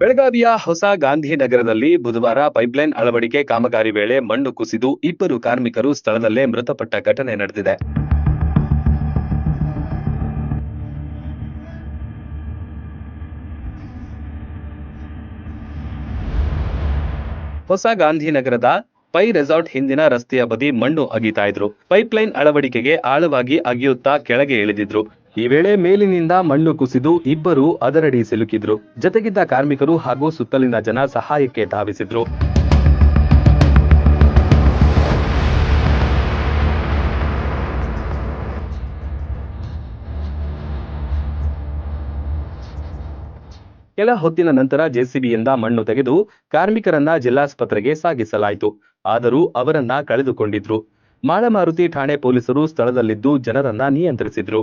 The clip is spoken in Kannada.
ಬೆಳಗಾವಿಯ ಹೊಸ ಗಾಂಧಿನಗರದಲ್ಲಿ ಬುಧವಾರ ಪೈಪ್ಲೈನ್ ಅಳವಡಿಕೆ ಕಾಮಗಾರಿ ವೇಳೆ ಮಣ್ಣು ಕುಸಿದು ಇಬ್ಬರು ಕಾರ್ಮಿಕರು ಸ್ಥಳದಲ್ಲೇ ಮೃತಪಟ್ಟ ಘಟನೆ ನಡೆದಿದೆ. ಹೊಸ ಗಾಂಧಿನಗರದ ಪೈ ರೆಸಾರ್ಟ್ ಹಿಂದಿನ ರಸ್ತೆಯ ಬದಿ ಮಣ್ಣು ಅಗೀತಾ ಇದ್ರು. ಪೈಪ್ಲೈನ್ ಅಳವಡಿಕೆಗೆ ಆಳವಾಗಿ ಅಗಿಯುತ್ತಾ ಕೆಳಗೆ ಇಳಿದಿದ್ರು. ಈ ವೇಳೆ ಮೇಲಿನಿಂದ ಮಣ್ಣು ಕುಸಿದು ಇಬ್ಬರು ಅದರಡಿ ಸಿಲುಕಿದ್ರು. ಜತೆಗಿದ್ದ ಕಾರ್ಮಿಕರು ಹಾಗೂ ಸುತ್ತಲಿನ ಜನ ಸಹಾಯಕ್ಕೆ ಧಾವಿಸಿದ್ರು. ಕೆಲ ಹೊತ್ತಿನ ನಂತರ ಜೆಸಿಬಿಯಿಂದ ಮಣ್ಣು ತೆಗೆದು ಕಾರ್ಮಿಕರನ್ನ ಜಿಲ್ಲಾಸ್ಪತ್ರೆಗೆ ಸಾಗಿಸಲಾಯಿತು. ಆದರೂ ಅವರನ್ನ ಕಳೆದುಕೊಂಡಿದ್ರು. ಮಾಳಮಾರುತಿ ಠಾಣೆ ಪೊಲೀಸರು ಸ್ಥಳದಲ್ಲಿದ್ದು ಜನರನ್ನ ನಿಯಂತ್ರಿಸಿದ್ರು.